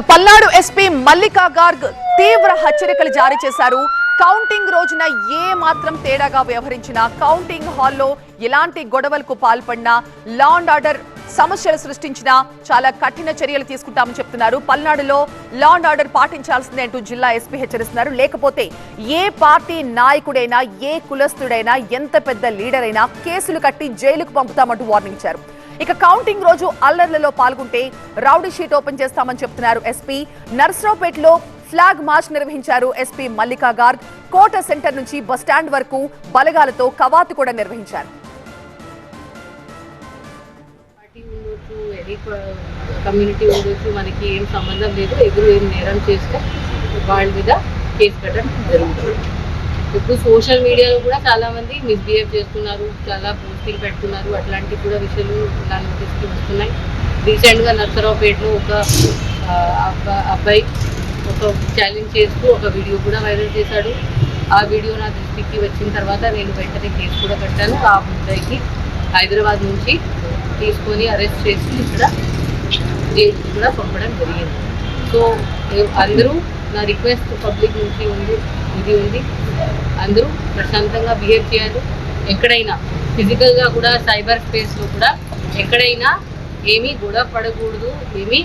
Palnadu SP Mallika Garg తీవ్ర హెచ్చరికలు జారీ చేశారు. కౌంటింగ్ రోజున ఏ మాత్రం తేడాగా వ్యవహరించినా కౌంటింగ్ హాల్లో ఎలాంటి గొడవలకు పాల్పడినా లా అండ్ ఆర్డర్ సమస్యలు సృష్టించినా చాలా కఠిన చర్యలు తీసుకుంటామని చెప్తున్నారు. పల్నాడులో లా అండ్ ఆర్డర్ పాటించాల్సిందే అంటూ జిల్లా ఎస్పీ హెచ్చరిస్తున్నారు. లేకపోతే ఏ పార్టీ నాయకుడైనా ఏ కులస్తుడైనా ఎంత పెద్ద లీడర్ అయినా కేసులు కట్టి జైలుకు పంపుతామంటూ వార్నింగ్ ఇచ్చారు. ఇక కౌంటింగ్ రోజు అల్లర్లలో పాల్గొంటే రౌడీ షీట్ ఓపెన్ చేస్తామని చెప్తున్నారు ఎస్పీ. నర్సరావుపేటలో ఫ్లాగ్ మార్చ్ నిర్వహించారు ఎస్పీ మల్లికా గార్గ్ కోట సెంటర్ నుంచి బస్టాండ్ వరకు బలగాలతో కవాతు కూడా నిర్వహించారు. కమ్యూనిటీ ఉండొచ్చు మనకి ఏం సంబంధం లేదు ఎదురు ఏం నేరం చేస్తే వాళ్ళ మీద కేసు పెట్టడం జరుగుతుంది. ఇప్పుడు సోషల్ మీడియాలో కూడా చాలా మంది మిస్బిహేవ్ చేస్తున్నారు చాలా పోస్టింగ్ పెడుతున్నారు. అట్లాంటి కూడా విషయాలు నా నోటీస్కి వస్తున్నాయి. రీసెంట్గా నర్సరావుపేటలో ఒక అబ్బా- అబ్బాయి ఒక ఛాలెంజ్ చేస్తూ ఒక వీడియో కూడా వైరల్ చేశాడు. ఆ వీడియో నా దృష్టికి వచ్చిన తర్వాత నేను వెంటనే కేసు కూడా పెట్టాను ఆ ముద్దాయికి హైదరాబాద్ నుంచి తీసుకొని అరెస్ట్ చేసి ఇక్కడ జైలు కూడా పంపడం జరిగింది. సో అందరూ నా రిక్వెస్ట్ పబ్లిక్ నుంచి ఉంది ఇది ఉంది. అందరూ ప్రశాంతంగా బిహేవ్ చేయాలి. ఎక్కడైనా ఫిజికల్గా కూడా సైబర్ స్పేస్లో కూడా ఎక్కడైనా ఏమీ గొడవ పడకూడదు ఏమీ